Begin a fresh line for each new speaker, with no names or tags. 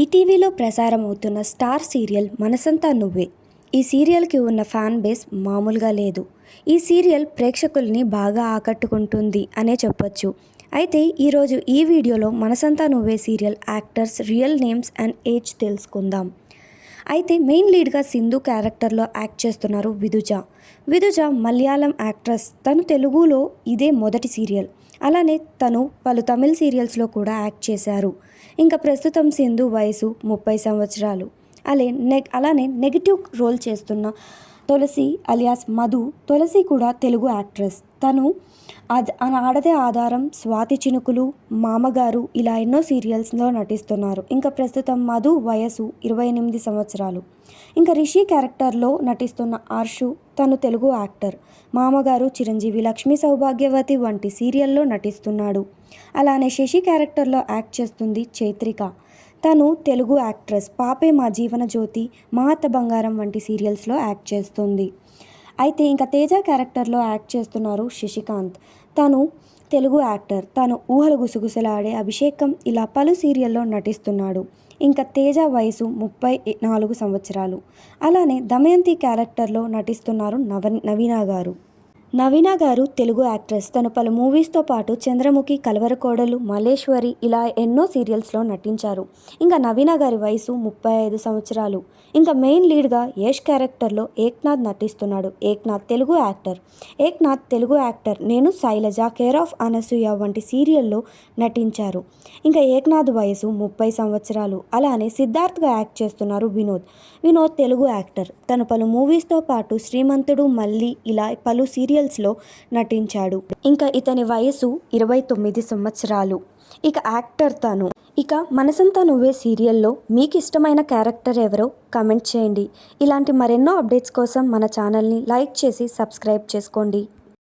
ఈటీవీలో ప్రసారం అవుతున్న స్టార్ సీరియల్ మనసంతా నువ్వే. ఈ సీరియల్కి ఉన్న ఫ్యాన్ బేస్ మామూలుగా లేదు. ఈ సీరియల్ ప్రేక్షకుల్ని బాగా ఆకట్టుకుంటుంది అనే చెప్పొచ్చు. అయితే ఈరోజు ఈ వీడియోలో Manasantha Nuvve serial actors real names and age తెలుసుకుందాం. అయితే మెయిన్ లీడ్గా సింధు క్యారెక్టర్లో యాక్ట్ చేస్తున్నారు విదుజ. విదుజ మలయాళం యాక్ట్రెస్. తను తెలుగులో ఇదే మొదటి సీరియల్. అలానే తను పలు తమిళ్ సీరియల్స్లో కూడా యాక్ట్ చేశారు. ఇంకా ప్రస్తుతం సింధు వయసు ముప్పై సంవత్సరాలు. అలే నెగ్ అలానే నెగిటివ్ రోల్ చేస్తున్న తులసి అలియాస్ మధు తులసి కూడా తెలుగు యాక్ట్రెస్. తను ఆడదే ఆధారం స్వాతి చినుకులు మామగారు ఇలా ఎన్నో సీరియల్స్లో నటిస్తున్నారు. ఇంకా ప్రస్తుతం మధు వయసు ఇరవై ఎనిమిది సంవత్సరాలు. ఇంకా రిషి క్యారెక్టర్లో నటిస్తున్న ఆర్షు తను తెలుగు యాక్టర్. మామగారు చిరంజీవి లక్ష్మీ సౌభాగ్యవతి వంటి సీరియల్లో నటిస్తున్నాడు. అలానే శశి క్యారెక్టర్లో యాక్ట్ చేస్తుంది చైత్రిక. తను తెలుగు యాక్ట్రెస్ పాపే మా జీవన జ్యోతి మహత్త బంగారం వంటి సీరియల్స్లో యాక్ట్ చేస్తుంది. అయితే ఇంకా తేజ క్యారెక్టర్లో యాక్ట్ చేస్తున్నారు శశికాంత్. తను తెలుగు యాక్టర్ తను ఊహలు గుసగుసలాడే అభిషేకం ఇలా పలు సీరియల్లో నటిస్తున్నాడు. ఇంకా తేజ వయసు ముప్పై నాలుగు సంవత్సరాలు. అలానే దమయంతి క్యారెక్టర్లో నటిస్తున్నారు నవ నవీన గారు. నవీన గారు తెలుగు యాక్ట్రెస్. తను పలు మూవీస్తో పాటు చంద్రముఖి కలవరకోడలు మల్లేశ్వరి ఇలా ఎన్నో సీరియల్స్లో నటించారు. ఇంకా నవీన గారి వయసు ముప్పై ఐదు సంవత్సరాలు. ఇంకా మెయిన్ లీడ్గా యష్ క్యారెక్టర్లో ఏక్నాథ్ నటిస్తున్నాడు. ఏక్నాథ్ తెలుగు యాక్టర్. ఏక్నాథ్ తెలుగు యాక్టర్ నేను శైలజ కేర్ ఆఫ్ అనసూయ వంటి సీరియల్లో నటించారు. ఇంకా ఏక్నాథ్ వయసు ముప్పై సంవత్సరాలు. అలానే సిద్ధార్థ్గా యాక్ట్ చేస్తున్నారు వినోద్. వినోద్ తెలుగు యాక్టర్. తను పలు మూవీస్తో పాటు శ్రీమంతుడు మల్లి ఇలా పలు సీరియల్స్లో నటించాడు. ఇంకా ఇతని వయసు ఇరవై తొమ్మిది సంవత్సరాలు. ఇక యాక్టర్ తను. ఇక మనసంతా నువ్వే సీరియల్లో మీకు ఇష్టమైన క్యారెక్టర్ ఎవరో కమెంట్ చేయండి. ఇలాంటి మరెన్నో అప్డేట్స్ కోసం మన ఛానల్ని లైక్ చేసి సబ్స్క్రైబ్ చేసుకోండి.